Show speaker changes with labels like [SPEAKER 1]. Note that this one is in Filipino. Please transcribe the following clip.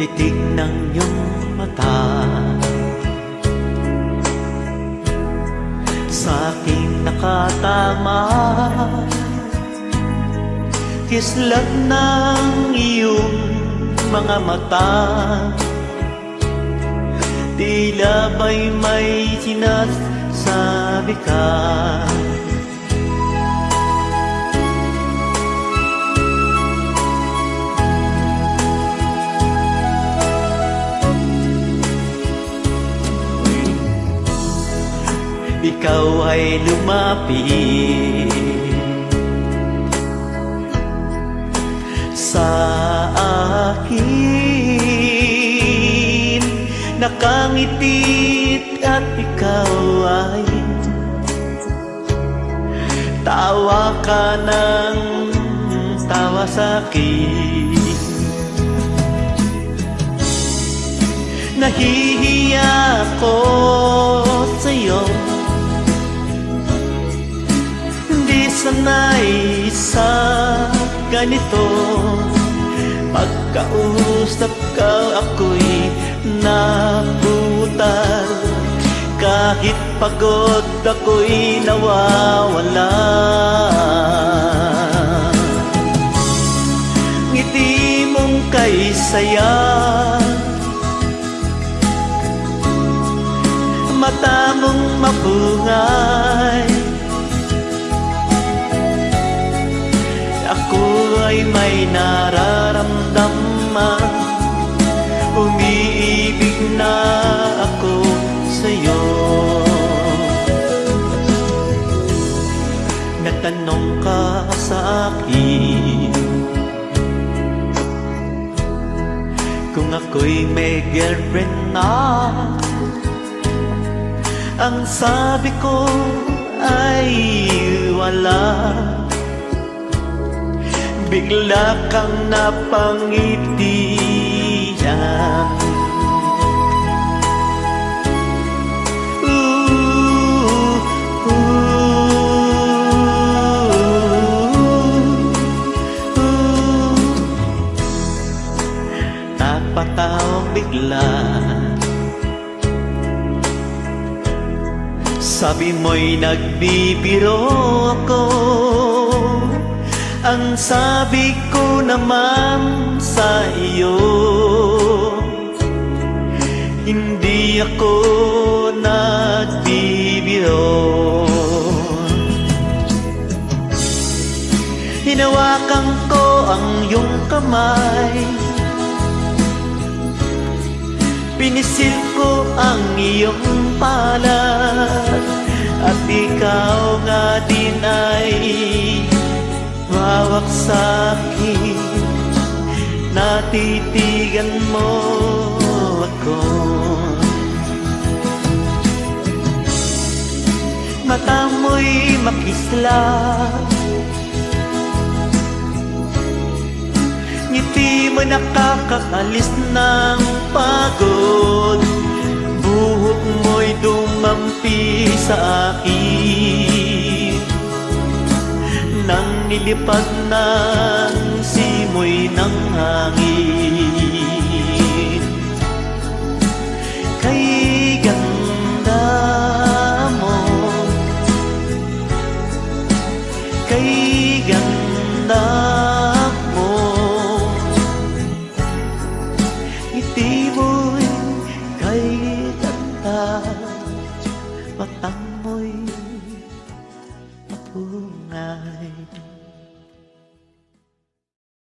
[SPEAKER 1] Pitik ng iyong mata. Sa aking nakatama Kislap ng iyong mga mata. Tila ba'y may sinasabi ka? Ikaw ay lumapit Sa akin Nakangitit at ikaw ay Tawa ka ng tawa sa akin. Nahihiya sanay sa ganito. Pagkausap ka ako'y nabutal. Kahit pagod ako'y nawawala. Ngiti mong kay saya. Mata mong mapungay ay nararamdaman. Umiibig na ako sa'yo. Natanong ka sa akin Kung ako'y may girlfriend na. Ang sabi ko ay wala Bigla kang napangitian Ooh, ooh, ooh. Napatawag bigla Sabi mo'y nagbibiro ako Ang sabi ko naman sa iyo Hindi ako nagbibiro. Hinawakan ko ang iyong kamay. Pinisil ko ang iyong palad. At ikaw nga din ay Hawak sa akin. Natitigan mo ako. Mata mo'y makislap Ngiti mo nakakaalis ng pagod. Buhok mo'y dumampi sa akin lilipad ng simoy ng hangin. Kay ganda mo. Kay ganda mo. Ngiti mo'y kay ganda Matang